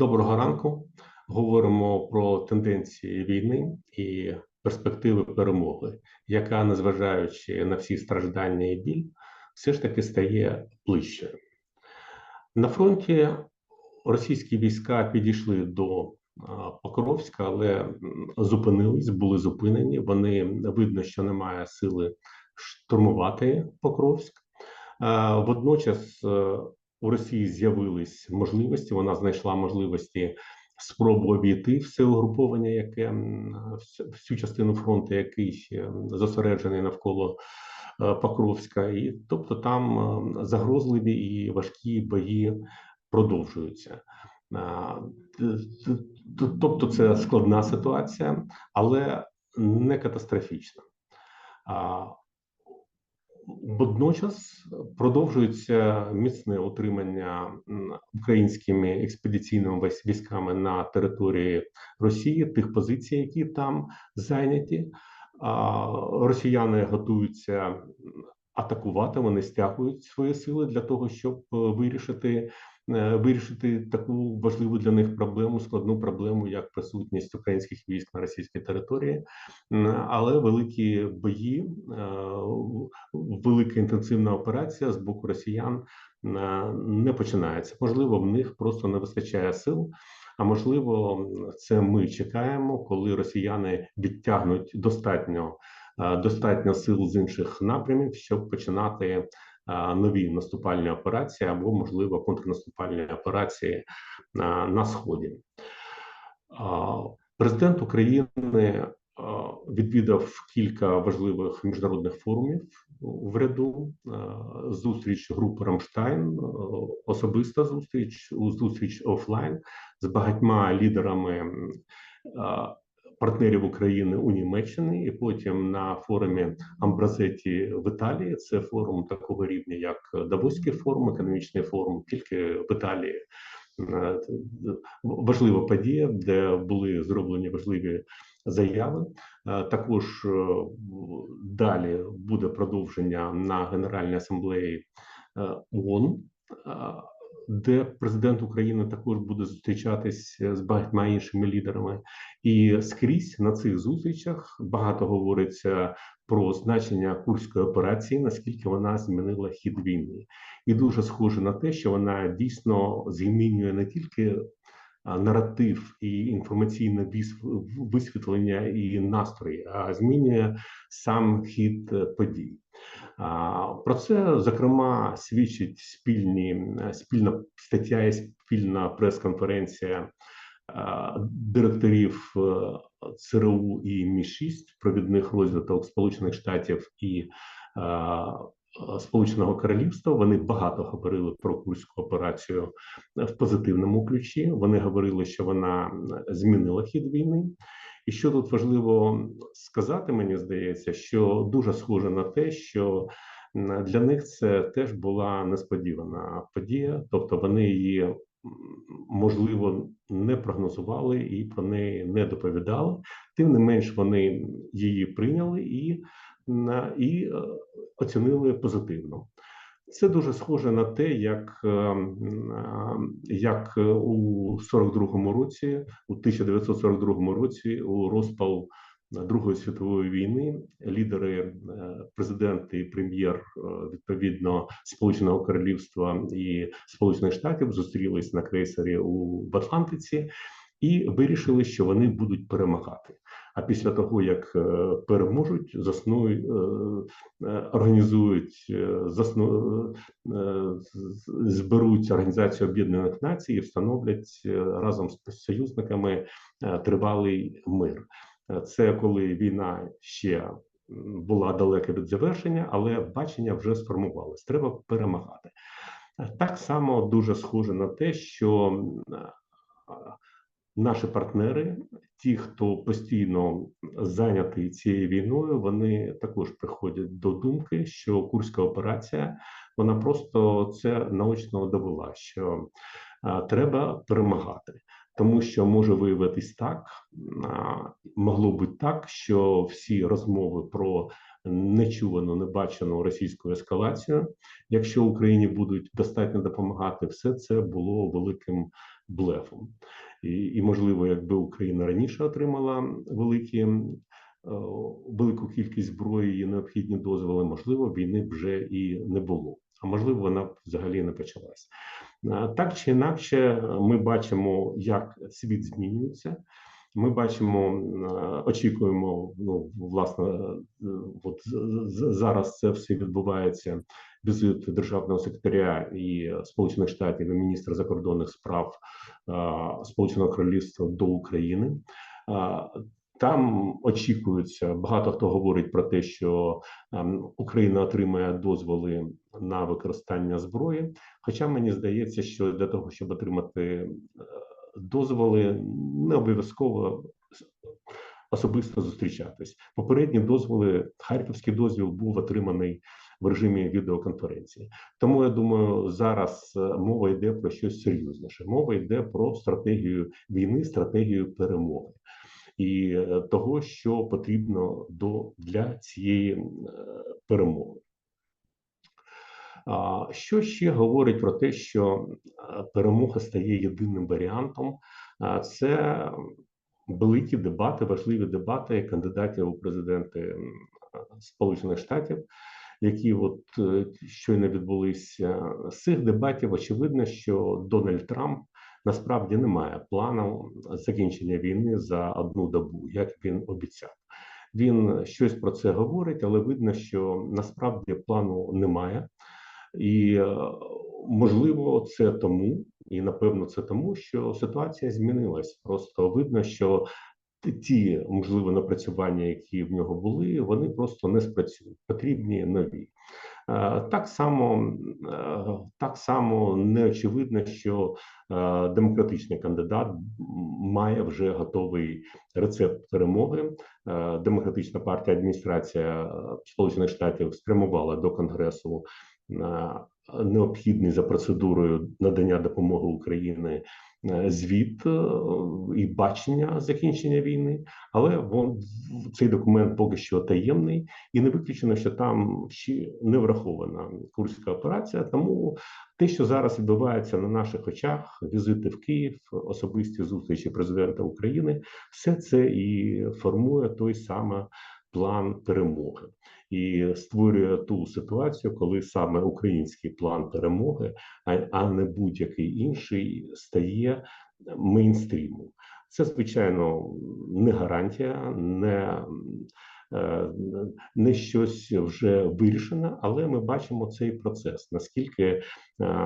Доброго ранку. Говоримо про тенденції війни і перспективи перемоги, яка, незважаючи на всі страждання і біль, все ж таки стає ближче. На фронті російські війська підійшли до Покровська, але зупинились, були зупинені. Вони видно, що немає сили штурмувати Покровськ. Водночас е, у Росії з'явились можливості. Вона знайшла можливості спробу обійти все угруповання, яке всю частину фронту, який зосереджений навколо е, Покровська, і тобто там е, загрозливі і важкі бої продовжуються. Т- Тобто, це складна ситуація, але не катастрофічна. Водночас продовжується міцне утримання українськими експедиційними військ- військами на території Росії тих позицій, які там зайняті. Росіяни готуються атакувати. Вони стягують свої сили для того, щоб е, вирішити вирішити таку важливу для них проблему, складну проблему, як присутність українських військ на російській території. Але великі бої, е, велика інтенсивна операція з боку росіян е, не починається. Можливо, в них просто не вистачає сил. А можливо, це ми чекаємо, коли росіяни відтягнуть достатньо е, достатньо сил з інших напрямів, щоб починати е, нові наступальні операції або, можливо, контрнаступальні операції на сході. Президент України відвідав кілька важливих міжнародних форумів в ряду. Зустріч групи Рамштайн, особиста зустріч, зустріч офлайн з багатьма лідерами партнерів України у Німеччині, і потім на форумі Амбразеті в Італії. Це форум такого рівня, як Давоський форум, економічний форум, тільки в Італії. Е, важлива подія, де були зроблені важливі заяви. Е, Також е, далі буде продовження на Генеральній асамблеї ООН, де президент України також буде зустрічатись з багатьма іншими лідерами. І скрізь на цих зустрічах багато говориться про значення курської операції, наскільки вона змінила хід війни, і дуже схоже на те, що вона дійсно змінює не тільки наратив і інформаційне висвітлення і настрої, а змінює сам хід е, подій. Про це зокрема свідчить спільні спільна стаття і спільна прес-конференція е, директорів е, ЦРУ і Мі-6 провідних розвиток Сполучених Штатів і е, Сполученого Королівства. Вони багато говорили про курську операцію в позитивному ключі. Вони говорили, що вона змінила хід війни. І що тут важливо сказати, мені здається, що дуже схоже на те, що для них це теж була несподівана подія, тобто вони її можливо не прогнозували і про неї не доповідали. Тим не менш, вони її прийняли і, і е, оцінили позитивно. Це дуже схоже на те, як, е, е, як е, у 42-му році, у 1942 році, у розпал Другої світової війни, лідери, е, президент і прем'єр відповідно Сполученого Королівства і Сполучених Штатів зустрілись на крейсері у в Атлантиці і вирішили, що вони будуть перемагати. А після того, як е, переможуть, заснують, е, е, організують, засну, зберуть Організацію Об'єднаних Націй і встановлять разом з союзниками тривалий мир. Це коли війна ще була далека від завершення, але бачення вже сформувалось. Треба перемагати. Так само дуже схоже на те, що наші партнери, ті, хто постійно зайнятий цією війною, вони також приходять до думки, що курська операція вона просто це наочно довела, що а, треба перемагати. Тому що може виявитись так, а, могло бути так, що всі розмови про нечувану, небачену російську ескалацію. Якщо Україні будуть достатньо допомагати, все це було великим блефом. І, і можливо, якби Україна раніше отримала великі. Велику кількість зброї і необхідні дозволи, можливо, війни б вже і не було, а можливо, вона б взагалі не почалась. Так чи інакше, ми бачимо, як світ змінюється. Ми бачимо, очікуємо. Ну власне, от зараз це все відбувається. Візит державного секретаря і Сполучених Штатів і міністра закордонних справ Сполученого Королівства до України. Там очікується багато хто говорить про те, що Україна отримає дозволи на використання зброї. Хоча мені здається, що для того, щоб отримати дозволи не обов'язково особисто зустрічатись. Попередні дозволи, харківський дозвіл був отриманий в режимі відеоконференції. Тому я думаю, зараз е, мова йде про щось серйозніше. Мова йде про стратегію війни, стратегію перемоги. І е, того, що потрібно до для цієї е, перемоги. Що ще говорить про те, що перемога стає єдиним варіантом? Це великі дебати, важливі дебати кандидатів у президенти Сполучених Штатів, які от е, щойно відбулися з цих дебатів. Очевидно, що Дональд Трамп насправді не має плану закінчення війни за одну добу, як він обіцяв. Він щось про це говорить, але видно, що насправді плану немає. І е, можливо, це тому, і напевно, це тому, що ситуація змінилась. Просто видно, що ті можливо напрацювання, які в нього були, вони просто не спрацюють. Потрібні нові. Е, так само е, так само не очевидно, що демократичний кандидат має вже готовий рецепт перемоги. Демократична партія адміністрація Сполучених Штатів спрямувала до конгресу необхідний за процедурою надання допомоги України е, звіт е, і бачення закінчення війни, але вон цей документ поки що таємний, і не виключено, що там ще не врахована курська операція. Тому те, що зараз відбувається на наших очах, візити в Київ, особисті зустрічі президента України, все це і формує той самий план перемоги і створює ту ситуацію, коли саме український план перемоги, а не будь-який інший, стає мейнстрімом. Це звичайно не гарантія, не е, не щось вже вирішено, але ми бачимо цей процес. Наскільки е,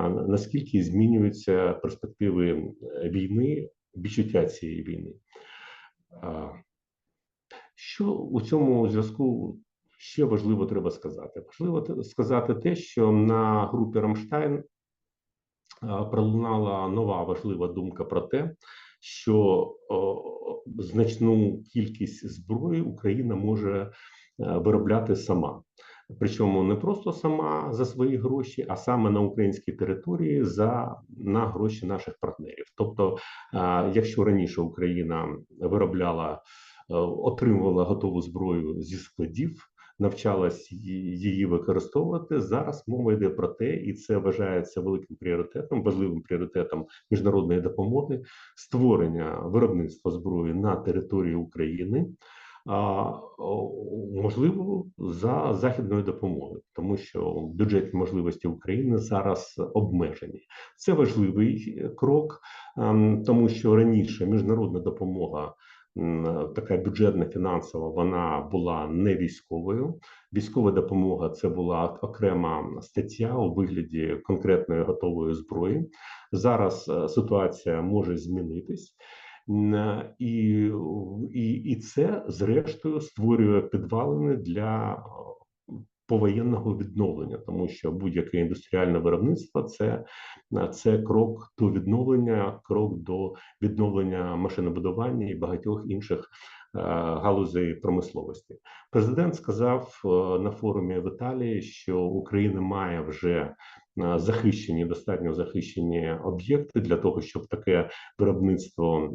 наскільки змінюються перспективи війни, відчуття цієї війни? Що у цьому зв'язку ще важливо треба сказати? Важливо сказати те, що на групі Рамштайн пролунала нова важлива думка про те, що значну кількість зброї Україна може е, виробляти сама. Причому не просто сама за свої гроші, а саме на українській території за на гроші наших партнерів. Тобто, якщо раніше Україна виробляла, е, отримувала готову зброю зі складів навчалась її використовувати. Зараз мова йде про те, і це вважається великим пріоритетом, важливим пріоритетом міжнародної допомоги, створення виробництва зброї на території України. А можливо за західною допомогою, тому що бюджетні можливості України зараз обмежені. Це важливий крок, ем, тому що раніше міжнародна допомога така бюджетна фінансова вона була не військовою. Військова допомога це була окрема стаття у вигляді конкретної готової зброї. Зараз е, ситуація може змінитись. І і, і це зрештою створює підвалини для повоєнного відновлення, тому що будь-яке індустріальне виробництво це це крок до відновлення, крок до відновлення машинобудування і багатьох інших галузей промисловості. Президент сказав е, на форумі в Італії, що Україна має вже е, захищені достатньо захищені об'єкти для того, щоб таке виробництво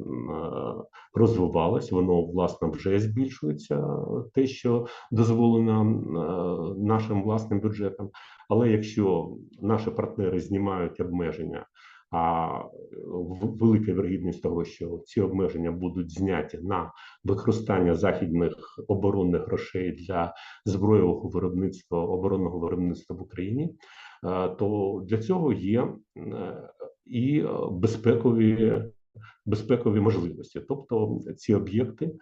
розвивалось. Воно власне вже збільшується, те, що дозволено нашим власним бюджетом. Але якщо наші партнери знімають обмеження, а велика вірогідність того, що ці обмеження будуть зняті на використання західних оборонних грошей для збройового виробництва оборонного виробництва в Україні, то для цього є е, і е, безпекові безпекові можливості, тобто ці об'єкти е,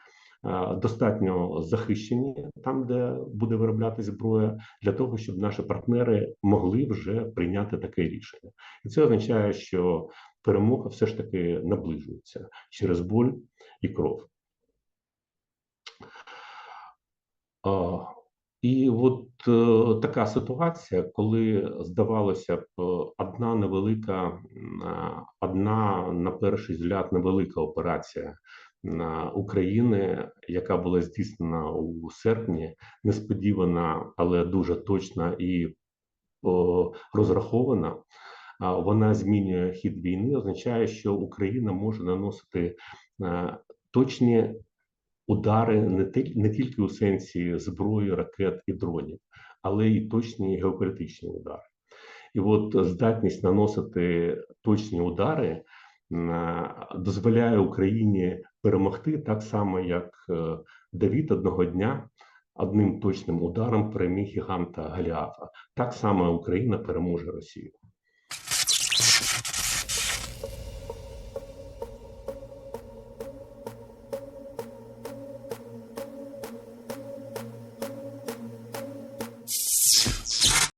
достатньо захищені там, де буде виробляти зброя, для того, щоб наші партнери могли вже прийняти таке рішення, і це означає, що перемога все ж таки наближується через боль і кров. І от е, така ситуація, коли здавалося б, е, одна невелика, одна на перший взгляд невелика операція України, яка була здійснена у серпні, несподівана, але дуже точна і о, розрахована. Вона змінює хід війни, означає, що Україна може наносити е, точні удари не тільки у сенсі зброї, ракет і дронів, але й точні геополітичні удари. І от здатність наносити точні удари дозволяє Україні перемогти так само, як е, Давід одного дня одним точним ударом переміг гіганта Галіафа. Так само Україна переможе Росію.